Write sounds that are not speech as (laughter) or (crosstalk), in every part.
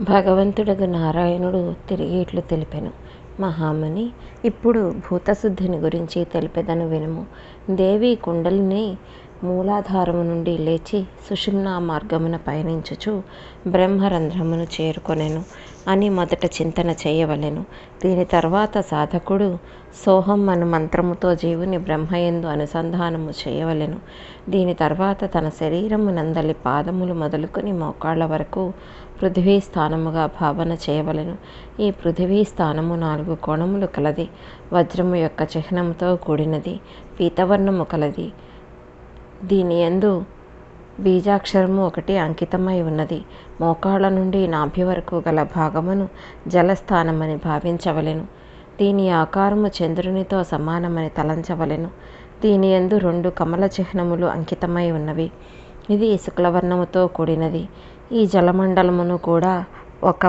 భగవంతుడగు నారాయణుడు తిరిగి ఇట్లు తెలిపెను. మహాముని ఇప్పుడు భూతశుద్ధిని గురించి తెలిపెదను వినుము. దేవి కుండలిని మూలాధారము నుండి లేచి సుషుమ్నా మార్గమున పయనించుచు బ్రహ్మరంధ్రమును చేరుకొనెను అని మొదట చింతన చేయవలెను. దీని తర్వాత సాధకుడు సోహం అను మంత్రముతో జీవుని బ్రహ్మయందు అనుసంధానము చేయవలెను. దీని తర్వాత తన శరీరము నందలి పాదములు మొదలుకొని మోకాళ్ళ వరకు పృథివీ స్థానముగా భావన చేయవలెను. ఈ పృథివీ స్థానము నాలుగు కోణములు కలది. వజ్రము యొక్క చిహ్నముతో కూడినది. పీతవర్ణము కలది. దీని యందు బీజాక్షరము ఒకటి అంకితమై ఉన్నది. మోకాళ్ళ నుండి నాభి వరకు గల భాగమును జలస్థానమని భావించవలెను. దీని ఆకారము చంద్రునితో సమానమని తలంచవలెను. దీని యందు రెండు కమల చిహ్నములు అంకితమై ఉన్నవి. ఇది శుక్లవర్ణముతో కూడినది. ఈ జలమండలమును కూడా ఒక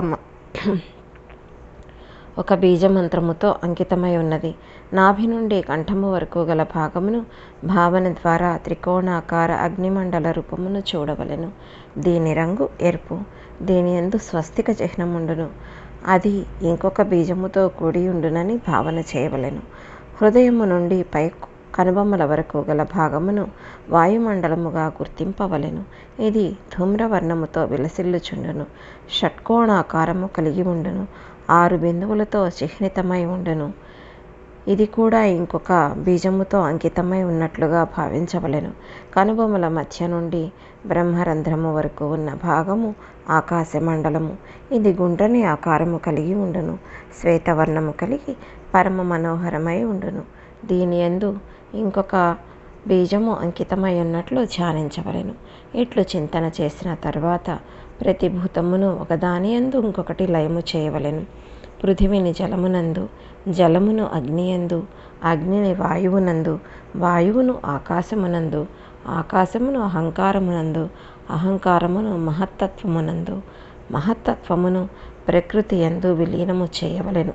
ఒక బీజమంత్రముతో అంకితమై ఉన్నది. నాభి నుండి కంఠము వరకు గల భాగమును భావన ద్వారా త్రికోణాకార అగ్నిమండల రూపమును చూడవలెను. దీని రంగు ఎరుపు దీని ఎందు స్వస్తిక చిహ్నముండును అది ఇంకొక బీజముతో కూడి ఉండునని భావన చేయవలెను. హృదయము నుండి పై కనుబొమ్మల వరకు గల భాగమును వాయుమండలముగా గుర్తింపవలెను. ఇది ధూమ్రవర్ణముతో విలసిల్లుచుండును. షట్కోణాకారము కలిగి ఉండును. ఆరు బిందువులతో చిహ్నితమై ఉండును. ఇది కూడా ఇంకొక బీజముతో అంకితమై ఉన్నట్లుగా భావించవలెను. కనుబొమ్మల మధ్య నుండి బ్రహ్మరంధ్రము వరకు ఉన్న భాగము ఆకాశమండలము. ఇది గుండ్రని ఆకారము కలిగి ఉండును. శ్వేతవర్ణము కలిగి పరమ మనోహరమై ఉండును. దీని ఎందు ఇంకొక బీజము అంకితమై ఉన్నట్లు ధ్యానించవలెను. ఇట్లు చింతన చేసిన తర్వాత ప్రతి భూతమును ఒకదాని యందు ఇంకొకటి లయము చేయవలెను. పృథివిని జలమునందు జలమును అగ్నియందు అగ్నిని వాయువునందు వాయువును ఆకాశమునందు ఆకాశమును అహంకారమునందు అహంకారమును మహత్తత్వమునందు మహత్తత్వమును ప్రకృతి యందు విలీనము చేయవలెను.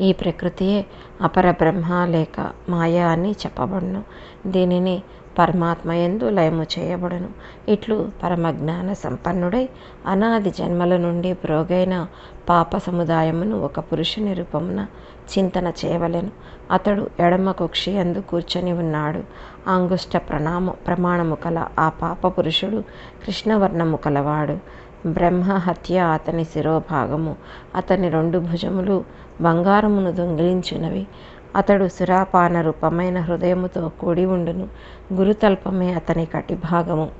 ఈ ప్రకృతియే అపర బ్రహ్మ లేక మాయా అని చెప్పబడును. దీనిని పరమాత్మయందు లయము చేయబడును. ఇట్లు పరమజ్ఞాన సంపన్నుడై అనాది జన్మల నుండి ప్రోగైన పాప సముదాయమును ఒక పురుషుని రూపమున చింతన చేయవలెను. అతడు ఎడమ కుక్షి అందు కూర్చొని ఉన్నాడు. అంగుష్ట ప్రణామ ప్రమాణము కల ఆ పాప పురుషుడు కృష్ణవర్ణము కలవాడు. బ్రహ్మ హత్య అతని శిరోభాగము అతని రెండు భుజములు బంగారమును దొంగిలించినవి. అతడు సురాపాన రూపమైన హృదయముతో కూడి ఉండును. గురుతల్పమే అతని కటిభాగము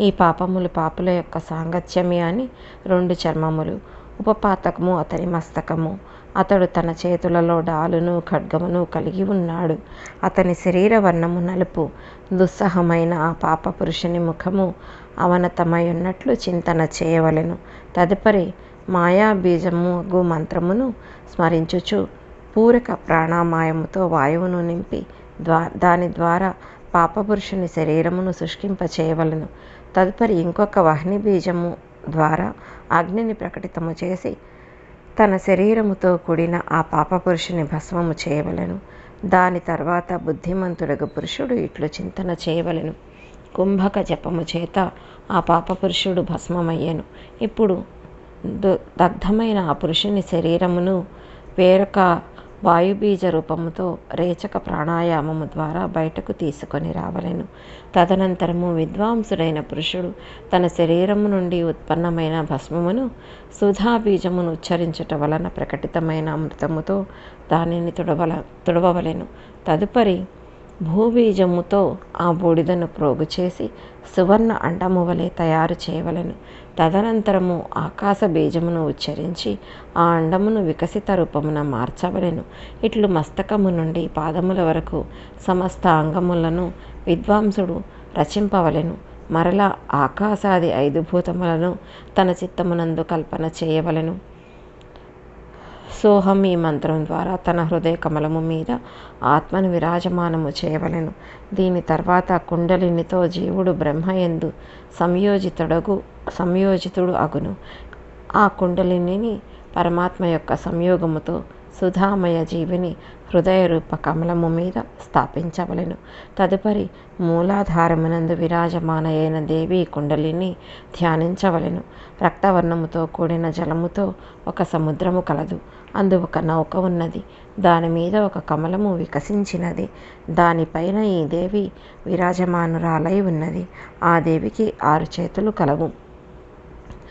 ఈ పాపములు పాపుల యొక్క సాంగత్యమే అని రెండు చర్మములు. ఉపపాతకము అతని మస్తకము. అతడు తన చేతులలో డాలును ఖడ్గమును కలిగి ఉన్నాడు. అతని శరీర వర్ణము నలుపు. దుస్సహమైన ఆ పాప పురుషుని ముఖము అవనతమై ఉన్నట్లు చింతన చేయవలెను. తదుపరి మాయా బీజము మంత్రమును స్మరించుచు పూరక ప్రాణామాయముతో వాయువును నింపి ద్వా దాని ద్వారా పాపపురుషుని శరీరమును శుష్కింప చేయవలను తదుపరి ఇంకొక వహ్ని బీజము ద్వారా అగ్నిని ప్రకటితము చేసి తన శరీరముతో కూడిన ఆ పాపపురుషుని భస్మము చేయవలెను. దాని తర్వాత బుద్ధిమంతుడగు పురుషుడు ఇట్లు చింతన చేయవలెను. కుంభక జపము చేత ఆ పాపపురుషుడు భస్మమయ్యెను. ఇప్పుడు దగ్ధమైన ఆ పురుషుని శరీరమును వేరొక వాయుబీజ రూపముతో రేచక ప్రాణాయామము ద్వారా బయటకు తీసుకొని రావలెను. తదనంతరము విద్వాంసుడైన పురుషుడు తన శరీరము నుండి ఉత్పన్నమైన భస్మమును సుధాబీజమును ఉచ్చరించుట వలన ప్రకటితమైన అమృతముతో దానిని తుడవల తుడవవలెను. తదుపరి భూబీజముతో ఆ బూడిదను ప్రోగు చేసి సువర్ణ అండము వలె తయారు చేయవలెను. తదనంతరము ఆకాశ బీజమును ఉచ్చరించి ఆ అండమును వికసిత రూపమున మార్చవలెను. ఇట్లు మస్తకము నుండి పాదముల వరకు సమస్త అంగములను విద్వాంసుడు రచింపవలెను. మరలా ఆకాశాది ఐదు భూతములను తన చిత్తమునందు కల్పన చేయవలెను. సోహం ఈ మంత్రం ద్వారా తన హృదయ కమలము మీద ఆత్మను విరాజమానము చేయవలెను. దీని తర్వాత కుండలినితో జీవుడు బ్రహ్మయందు సంయోజితుడగు సంయోజితుడు అగును. ఆ కుండలిని పరమాత్మ యొక్క సంయోగముతో సుధామయ జీవిని హృదయరూప కమలము మీద స్థాపించవలెను. తదుపరి మూలాధారమునందు విరాజమాన అయిన దేవీ కుండలిని ధ్యానించవలెను. రక్తవర్ణముతో కూడిన జలముతో ఒక సముద్రము కలదు. అందు ఒక నౌక ఉన్నది. దాని మీద ఒక కమలము వికసించినది. దానిపైన ఈ దేవి విరాజమానురాలై ఉన్నది. ఆ దేవికి ఆరు చేతులు కలవు.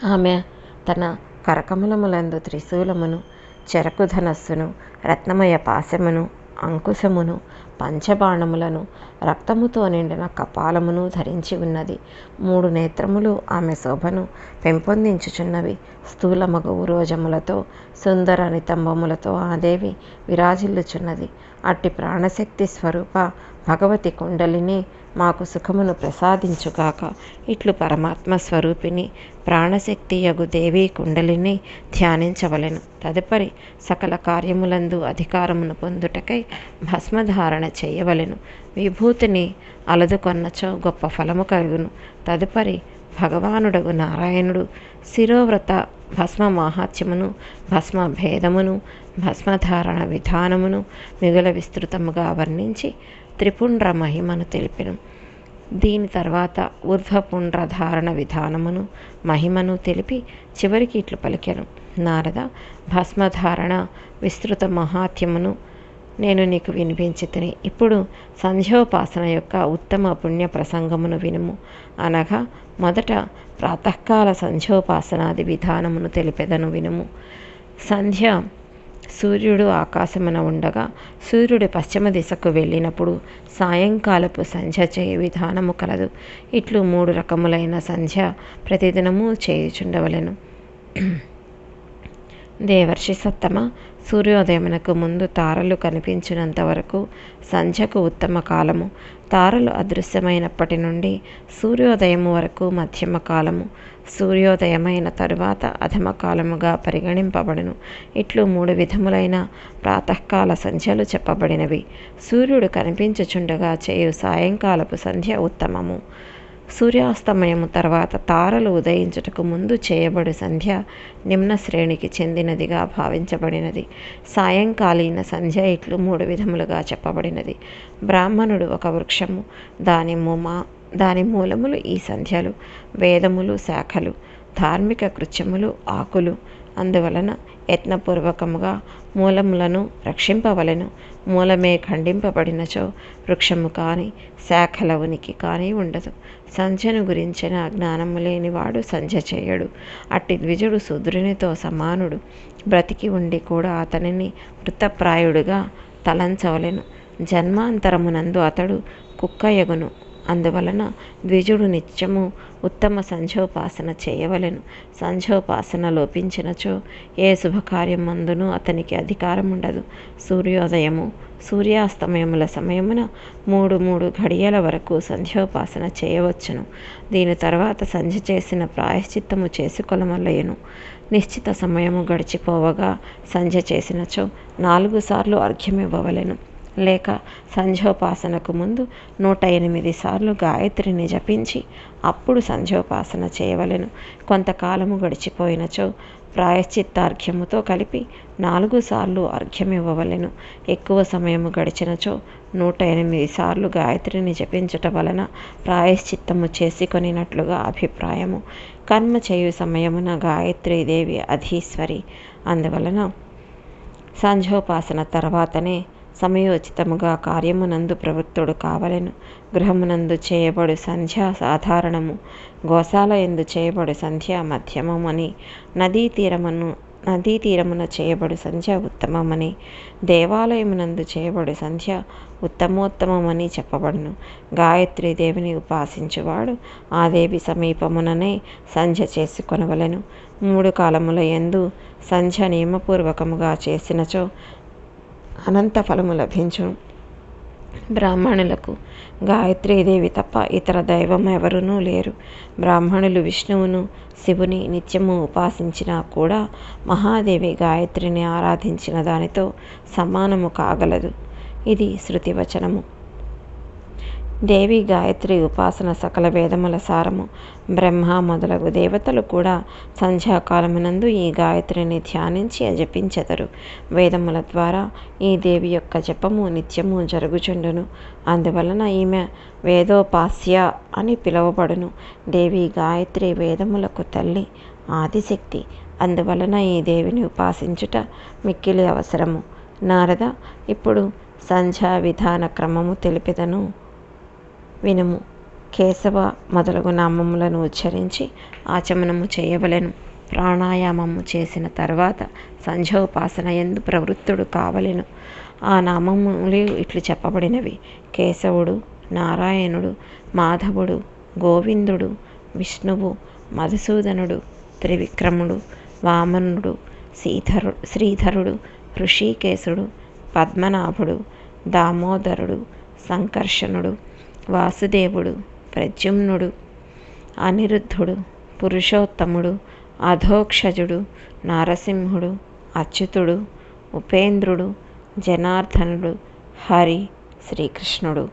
ఆమె తన కరకమలములందు త్రిశూలమును చెరకు ధనస్సును రత్నమయ పాశమును అంకుశమును పంచబాణములను రక్తముతో నిండిన కపాలమును ధరించి ఉన్నది. మూడు నేత్రములు ఆమె శోభను పెంపొందించుచున్నవి. స్థూలమగు రోజములతో సుందర నితంబములతో ఆ దేవి విరాజిల్లుచున్నది. అట్టి ప్రాణశక్తి స్వరూప భగవతి కుండలిని మాకు సుఖమును ప్రసాదించుగాక. ఇట్లు పరమాత్మ స్వరూపిణి ప్రాణశక్తి యగు దేవి కుండలిని ధ్యానించవలెను. తదుపరి సకల కార్యములందు అధికారమును పొందుటకై భస్మధారణ చేయవలెను. విభూతిని అలదుకొన్నచో గొప్ప ఫలము కలుగును. తదుపరి భగవానుడగు నారాయణుడు శిరోవ్రత భస్మ మహాత్యమును భస్మ భేదమును భస్మధారణ విధానమును మిగుల విస్తృతముగా వర్ణించి త్రిపుండ్ర మహిమను తెలిపెను. దీని తర్వాత ఊర్ధ్వపుండ్ర ధారణ విధానమును మహిమను తెలిపి చివరికి ఇట్లు పలికెను. నారద భస్మధారణ విస్తృత మహాత్యమును నేను నీకు వినిపించితిని. ఇప్పుడు సంధ్యోపాసన యొక్క ఉత్తమ పుణ్య ప్రసంగమును వినుము. అనగా మొదట ప్రాతకాల సంధ్యోపాసనాది విధానమును తెలిపెదను వినుము. సంధ్య సూర్యుడు ఆకాశమున ఉండగా సూర్యుడు పశ్చిమ దిశకు వెళ్ళినప్పుడు సాయంకాలపు సంధ్య చేయ విధానము కలదు. ఇట్లు మూడు రకములైన సంధ్య ప్రతిదినము చేయుచుండవలెను. (clears throat) దేవర్షి సత్తమ సూర్యోదయమునకు ముందు తారలు కనిపించినంత వరకు సంధ్యకు ఉత్తమ కాలము. తారలు అదృశ్యమైనప్పటి నుండి సూర్యోదయము వరకు మధ్యమ కాలము. సూర్యోదయమైన తరువాత అధమ కాలముగా పరిగణింపబడును. ఇట్లు మూడు విధములైన ప్రాతకాల సంధ్యలు చెప్పబడినవి. సూర్యుడు కనిపించుచుండగా చేయు సాయంకాలపు సంధ్య ఉత్తమము. సూర్యాస్తమయము తర్వాత తారలు ఉదయించుటకు ముందు చేయబడు సంధ్య నిమ్న శ్రేణికి చెందినదిగా భావించబడినది. సాయంకాలీన సంధ్య ఇట్లు మూడు విధములుగా చెప్పబడినది. బ్రాహ్మణుడు ఒక వృక్షము దాని మూమా దాని మూలములు ఈ సంధ్యలు. వేదములు శాఖలు ధార్మిక కృత్యములు ఆకులు అందువలన యత్నపూర్వకముగా మూలములను రక్షింపవలెను. మూలమే ఖండింపబడినచో వృక్షము కానీ శాఖల ఉనికి కానీ ఉండదు. సంధ్యను గురించిన జ్ఞానము లేనివాడు సంధ్య చేయడు. అట్టి ద్విజుడు శూద్రునితో సమానుడు. బ్రతికి ఉండి కూడా అతనిని వృత్తప్రాయుడుగా తలంచవలెను. జన్మాంతరమునందు అతడు కుక్కయగును. అందువలన ద్విజుడు నిత్యము ఉత్తమ సంధ్యోపాసన చేయవలెను. సంధ్యోపాసన లోపించినచో ఏ శుభకార్యం మందును అతనికి అధికారం ఉండదు సూర్యోదయము సూర్యాస్తమయముల సమయమున మూడు మూడు ఘడియల వరకు సంధ్యోపాసన చేయవచ్చును. దీని తర్వాత సంధ్య చేసిన ప్రాయశ్చిత్తము చేసుకొనమలయను నిశ్చిత సమయము గడిచిపోవగా సంధ్య చేసినచో నాలుగు సార్లు అర్ఘ్యమివ్వవలెను. లేక సంధ్యోపాసనకు ముందు నూట ఎనిమిది సార్లు గాయత్రిని జపించి అప్పుడు సంధ్యోపాసన చేయవలెను. కొంతకాలము గడిచిపోయినచో ప్రాయశ్చిత్తార్ఘ్యముతో కలిపి నాలుగు సార్లు అర్ఘ్యమివ్వవలెను. ఎక్కువ సమయము గడిచినచో నూట ఎనిమిది సార్లు గాయత్రిని జపించటం వలన ప్రాయశ్చిత్తము చేసుకొనినట్లుగా అభిప్రాయము. కర్మ చేయు సమయమున గాయత్రీదేవి అధీశ్వరి. అందువలన సంధ్యోపాసన తర్వాతనే సమయోచితముగా కార్యమునందు ప్రవృత్తుడు కావలెను. గృహమునందు చేయబడు సంధ్య సాధారణము గోశాల ఎందు చేయబడు సంధ్య మధ్యమమని నదీ తీరమును నదీ తీరమున చేయబడు సంధ్య ఉత్తమమని దేవాలయమునందు చేయబడు సంధ్య ఉత్తమోత్తమమని చెప్పబడును. గాయత్రి దేవిని ఉపాసించువాడు ఆ దేవి సమీపముననే సంధ్య చేసుకొనవలెను. మూడు కాలముల ఎందు సంధ్య నియమపూర్వకముగా చేసినచో అనంత ఫలము లభించును. బ్రాహ్మణులకు గాయత్రీదేవి తప్ప ఇతర దైవం ఎవరునూ లేరు. బ్రాహ్మణులు విష్ణువును శివుని నిత్యము ఉపాసించినా కూడా మహాదేవి గాయత్రిని ఆరాధించిన దానితో సమానము కాగలదు. ఇది శృతివచనము. దేవి గాయత్రి ఉపాసన సకల వేదముల సారము. బ్రహ్మ మొదలగు దేవతలు కూడా సంధ్యాకాలమునందు ఈ గాయత్రిని ధ్యానించి జపించెదరు. వేదముల ద్వారా ఈ దేవి యొక్క జపము నిత్యము జరుగుచుండును. అందువలన ఈమె వేదోపాస్య అని పిలువబడును. దేవి గాయత్రి వేదములకు తల్లి ఆదిశక్తి. అందువలన ఈ దేవిని ఉపాసించుట మిక్కిలి అవసరము. నారద ఇప్పుడు సంధ్యా విధాన క్రమము తెలిపెదను. వినుము. కేశవ మొదలగు నామములను ఉచ్చరించి ఆచమనము చేయవలెను. ప్రాణాయామము చేసిన తర్వాత సంధ్యోపాసన ఎందు ప్రవృత్తుడు కావలెను. ఆ నామములు ఇట్లు చెప్పబడినవి. కేశవుడు నారాయణుడు మాధవుడు గోవిందుడు విష్ణువు మధుసూదనుడు త్రివిక్రముడు వామనుడు శ్రీధరు శ్రీధరుడు ఋషికేశుడు పద్మనాభుడు దామోదరుడు సంకర్షణుడు వాసుదేవుడు ప్రద్యుమ్నుడు అనిరుద్ధుడు పురుషోత్తముడు అధోక్షజుడు నారసింహుడు అచ్యుతుడు ఉపేంద్రుడు జనార్దనుడు హరి శ్రీకృష్ణుడు.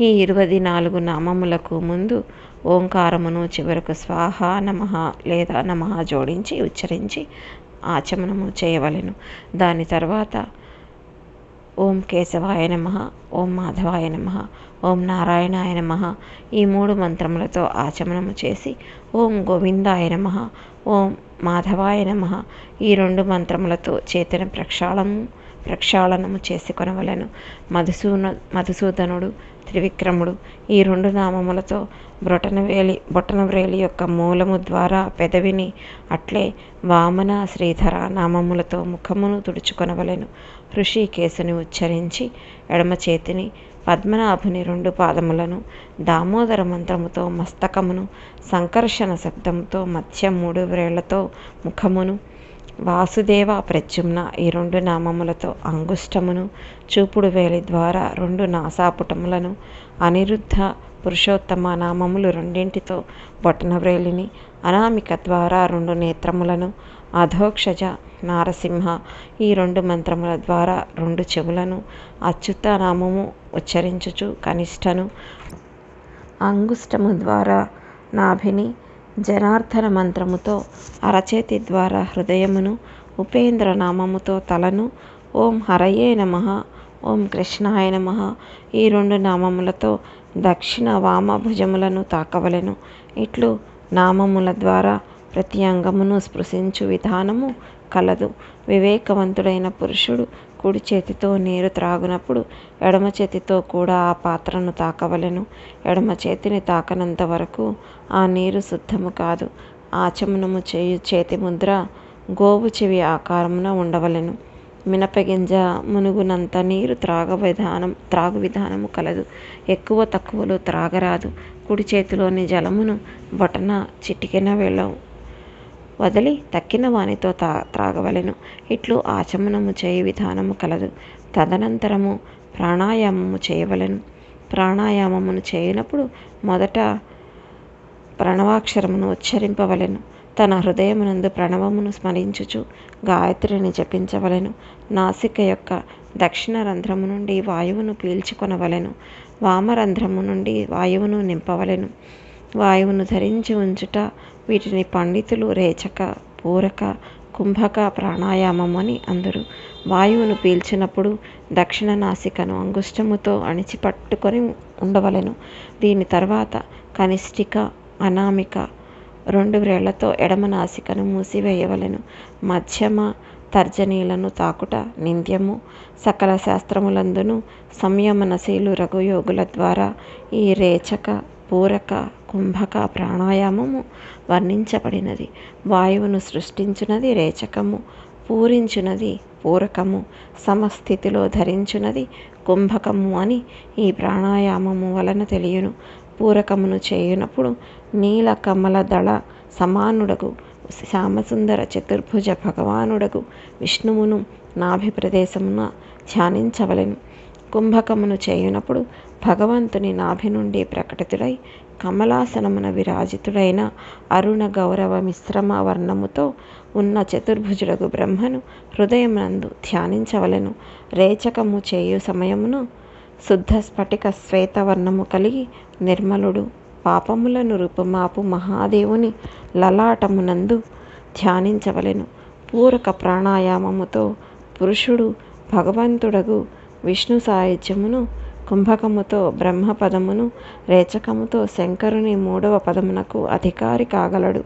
ఈ ఇరవై నాలుగు నామములకు ముందు ఓంకారమును చివరకు స్వాహ నమః లేదా నమః జోడించి ఉచ్చరించి ఆచమనము చేయవలెను. దాని తర్వాత ఓం కేశవాయ నమ ఓం మాధవాయ నమ ఓం నారాయణాయ నమ ఈ మూడు మంత్రములతో ఆచమనము చేసి ఓం గోవిందాయ నమ ఓం మాధవాయ నమ ఈ రెండు మంత్రములతో చేతన ప్రక్షాళము ప్రక్షాళనము చేసి కొనవలెను మధుసూన మధుసూదనుడు త్రివిక్రముడు ఈ రెండు నామములతో బ్రొటనవేలి బొటనవ్రేలి యొక్క మూలము ద్వారా పెదవిని అట్లే వామన శ్రీధర నామములతో ముఖమును తుడుచుకొనవలెను. ఋషికేశుని ఉచ్చరించి ఎడమ చేతిని పద్మనాభుని రెండు పాదములను దామోదర మంత్రముతో మస్తకమును సంకర్షణ శబ్దంతో మత్స్య మూడు వ్రేళ్ళతో ముఖమును వాసుదేవ ప్రత్యుమ్న ఈ రెండు నామములతో అంగుష్టమును చూపుడు వేలి ద్వారా రెండు నాసాపుటములను అనిరుద్ధ పురుషోత్తమ నామములు రెండింటితో బొటనవ్రేలిని అనామిక ద్వారా రెండు నేత్రములను అధోక్షజ నారసింహ ఈ రెండు మంత్రముల ద్వారా రెండు చెవులను అచ్యుత నామము ఉచ్చరించుచు కనిష్టను అంగుష్టము ద్వారా నాభిని జనార్దన మంత్రముతో అరచేతి ద్వారా హృదయమును ఉపేంద్ర నామముతో తలను ఓం హరయే నమ ఓం కృష్ణాయ నమ. ఈ రెండు నామములతో దక్షిణ వామ భుజములను తాకవలెను. ఇట్లు నామముల ద్వారా ప్రతి అంగమును స్పృశించు విధానము కలదు. వివేకవంతుడైన పురుషుడు కుడి చేతితో నీరు త్రాగునప్పుడు ఎడమ చేతితో కూడా ఆ పాత్రను తాకవలెను. ఎడమ చేతిని తాకనంత వరకు ఆ నీరు శుద్ధము కాదు. ఆచమనము చేయు చేతి ముద్ర గోవు చెవి ఆకారమున ఉండవలెను. మినపగింజ మునుగునంత నీరు త్రాగ విధానం త్రాగు విధానము కలదు. ఎక్కువ తక్కువలో త్రాగరాదు. కుడి చేతిలోని జలమును బొటన చిటికెన వెళ్ళవు. వదిలి తక్కిన వానితో తా త్రాగవలెను. ఇట్లు ఆచమనము చేయ విధానము కలదు. తదనంతరము ప్రాణాయామము చేయవలెను. ప్రాణాయామమును చేయనప్పుడు మొదట ప్రణవాక్షరమును ఉచ్చరింపవలెను. తన హృదయమునందు ప్రణవమును స్మరించుచు గాయత్రిని జపించవలెను. నాసిక యొక్క దక్షిణ రంధ్రము నుండి వాయువును పీల్చుకొనవలెను. వామరంధ్రము నుండి వాయువును నింపవలెను. వాయువును ధరించి ఉంచుట వీటిని పండితులు రేచక పూరక కుంభక ప్రాణాయామం అని అందరు. వాయువును పీల్చినప్పుడు దక్షిణ నాసికను అంగుష్టముతో అణిచిపట్టుకొని ఉండవలెను. దీని తర్వాత కనిష్ఠిక అనామిక రెండు వ్రేళ్ళతో ఎడమ నాసికను మూసివేయవలెను. మధ్యమ తర్జనీలను తాకుట నింద్యము. సకల శాస్త్రములందును సంయమనశీలు రఘుయోగుల ద్వారా ఈ రేచక పూరక కుంభక ప్రాణాయామము వర్ణించబడినది. వాయువును సృష్టించినది రేచకము పూరించునది పూరకము సమస్థితిలో ధరించునది కుంభకము అని ఈ ప్రాణాయామము వలన తెలియను. పూరకమును చేయునప్పుడు నీల కమల దళ సమానుడగు శ్యామసుందర చతుర్భుజ భగవానుడగు విష్ణువును నాభి ప్రదేశమున ధ్యానించవలెను. కుంభకమును చేయునప్పుడు భగవంతుని నాభి నుండి ప్రకటితుడై కమలాసనమున విరాజితుడైన అరుణ గౌరవ మిశ్రమ వర్ణముతో ఉన్న చతుర్భుజుడగు బ్రహ్మను హృదయమునందు ధ్యానించవలెను. రేచకము చేయు సమయమును శుద్ధ స్ఫటిక శ్వేతవర్ణము కలిగి నిర్మలుడు పాపములను రూపమాపు మహాదేవుని లలాటమునందు ధ్యానించవలెను. పూరక ప్రాణాయామముతో పురుషుడు భగవంతుడగు విష్ణు సాయుధ్యమును కుంభకముతో బ్రహ్మపదమును రేచకముతో శంకరుని మూడవ పదమునకు అధికారి కాగలడు.